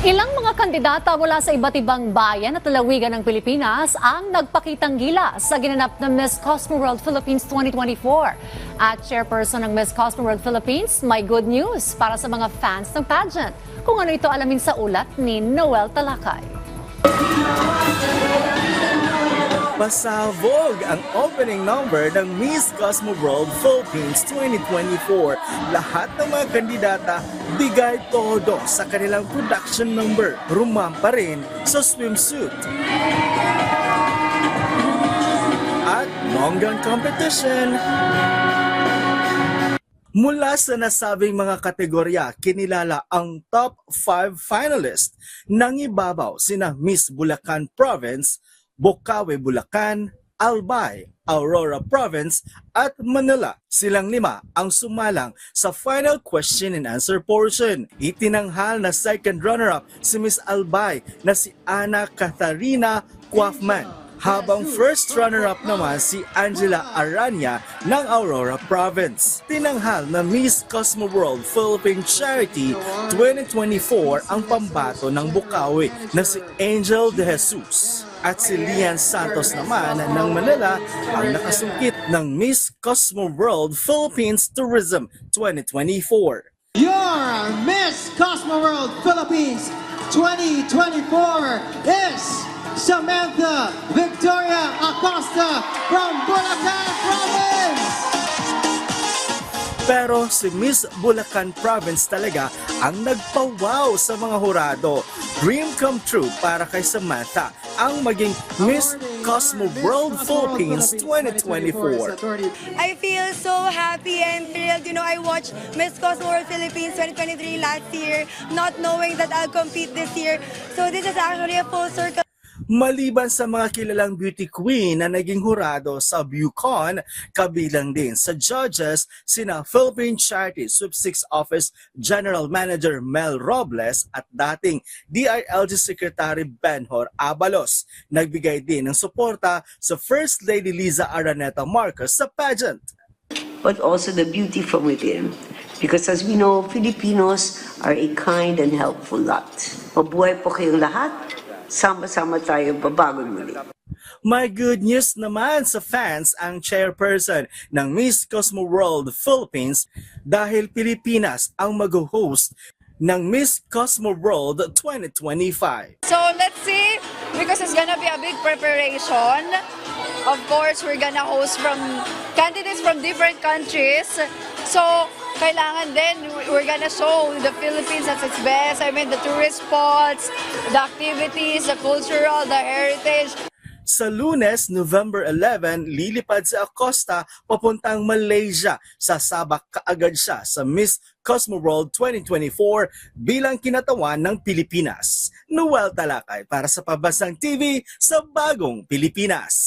Ilang mga kandidata mula sa iba't ibang bayan at lalawigan ng Pilipinas ang nagpakitang gila sa ginanap na Miss Cosmo World Philippines 2024. At chairperson ng Miss Cosmo World Philippines, may good news para sa mga fans ng pageant. Kung ano ito alamin sa ulat ni Noel Talakay. Pasabog ang opening number ng Miss Cosmo World Philippines 2024. Lahat ng mga kandidata bigay todo sa kanilang production number. Rumampa rin sa swimsuit. At longgang competition. Mula sa nasabing mga kategorya, kinilala ang top 5 finalists. Nang ibabaw sina Miss Bulacan Province, Bocaue, Bulacan, Albay, Aurora Province at Manila. Silang lima ang sumalang sa final question and answer portion. Itinanghal na second runner-up si Miss Albay na si Ana Catharina Quafman habang first runner-up naman si Angela Aranya ng Aurora Province. Tinanghal na Miss Cosmo World Philippine Charity 2024 ang pambato ng Bukawi na si Angel De Jesus. At si Lian Santos naman ng Manila ang nakasungkit ng Miss Cosmo World Philippines Tourism 2024. Your Miss Cosmo World Philippines 2024 is Samantha Victoria Acosta from Bulacan Province. Pero si Miss Bulacan Province talaga ang nagpawaw sa mga hurado. Dream come true para kay Samantha ang maging Miss Cosmo World Philippines 2024. I feel so happy and thrilled. You know, I watched Miss Cosmo World Philippines 2023 last year, not knowing that I'll compete this year. So this is actually a full circle. Maliban sa mga kilalang beauty queen na naging hurado sa BuCon, kabilang din sa judges sina Philippine Charity Sub 6 Office General Manager Mel Robles at dating DILG Secretary Benhor Abalos. Nagbigay din ng suporta sa First Lady Liza Araneta Marcos sa pageant. but also the beauty from within. Because as we know, Filipinos are a kind and helpful lot. Mabuhay po kayong lahat. Sama-sama tayo babagon muli. May good news naman sa fans ang chairperson ng Miss Cosmo World Philippines dahil Pilipinas ang mag-host ng Miss Cosmo World 2025. So let's see, because it's gonna be a big preparation. Of course, we're gonna host from candidates from different countries. So, kailangan din, we're gonna show the Philippines at its best. I mean, the tourist spots, the activities, the cultural, the heritage. Sa lunes, November 11, lilipad si Acosta papuntang Malaysia. Sasabak kaagad siya sa Miss Cosmo World 2024 bilang kinatawan ng Pilipinas. Noel Talakay para sa Pabasang TV sa Bagong Pilipinas.